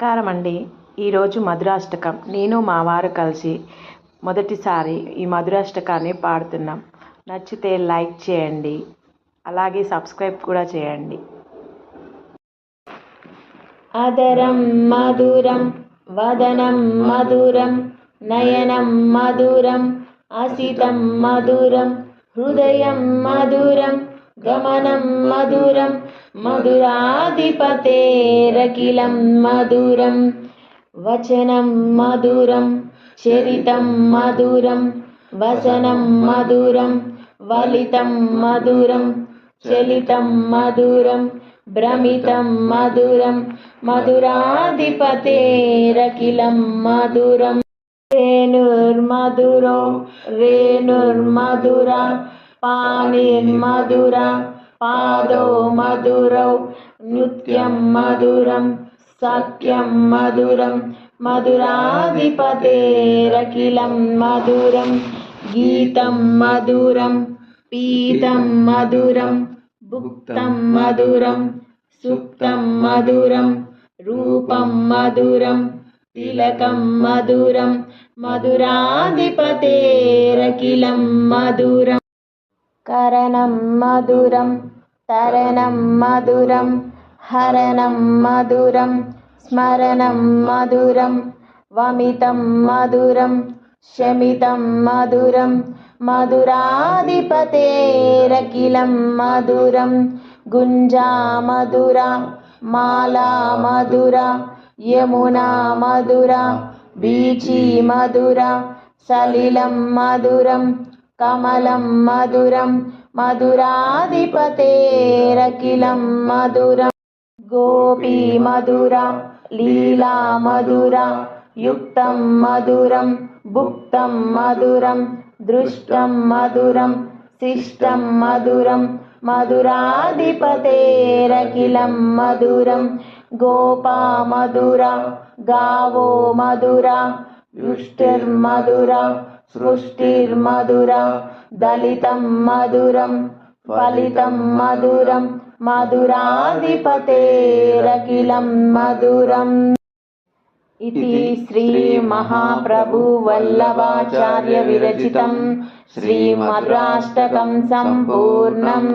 నమస్కారం అండి ఈరోజు మధురాష్టకం. నేను మా వారు కలిసి మొదటిసారి ఈ మధురాష్టకాన్ని పాడుతున్నాం. నచ్చితే లైక్ చేయండి. అలాగే సబ్స్క్రైబ్ కూడా చేయండి. అదరం మధురం వదనం మధురం నయనం మధురం అసితం మధురం హృదయం మధురం గమనం మధురం మధురాధిపతేరఖిలం మధురం వచనం మధురం చరితం మధురం వసనం మధురం వలితం మధురం చలితం మధురం భ్రమితం మధురం మధురాధిపతేరఖిలం మధురం రేణుర్మధురో రేణుర్మధుర పాణిర్మధుర పాదో మధురౌ నృత్యం మధురం సఖ్యం మధురం మధురాధిపతేరఖిలం మధురం గీతం మధురం పీతం మధురం భుక్తం మధురం సుప్తం మధురం రూపం మధురం తిలకం మధురం మధురాధిపతేరఖిలం మధురం. కరణం మధురం తరణం మధురం హరణం మధురం స్మరణం మధురం వమితం మధురం శమితం మధురం మధురాధిపతేరఖిలం మధురం గుంజా మధుర మాలా మధుర యమునా మధుర బీచి మధుర సలిలం మధురం కమలం మధురం మధురాధిపతేరఖిలం మధురం గోపీ మధుర లీలా మధుర యుక్తం మధురం భుక్తం మధురం దృష్టం మధురం శిష్టం మధురం మధురాధిపతేరఖిలం మధురం గోపా మధుర గావో మధుర యుష్టిర్మధుర सृष्टिर्मधुरा दलितं मधुरं फलितं मधुरं मधुराधिपतेरखिलं मधुरम् इति श्रीमहाप्रभुवल्लभाचार्यविरचितं श्रीमधुराष्टकं सम्पूर्णम्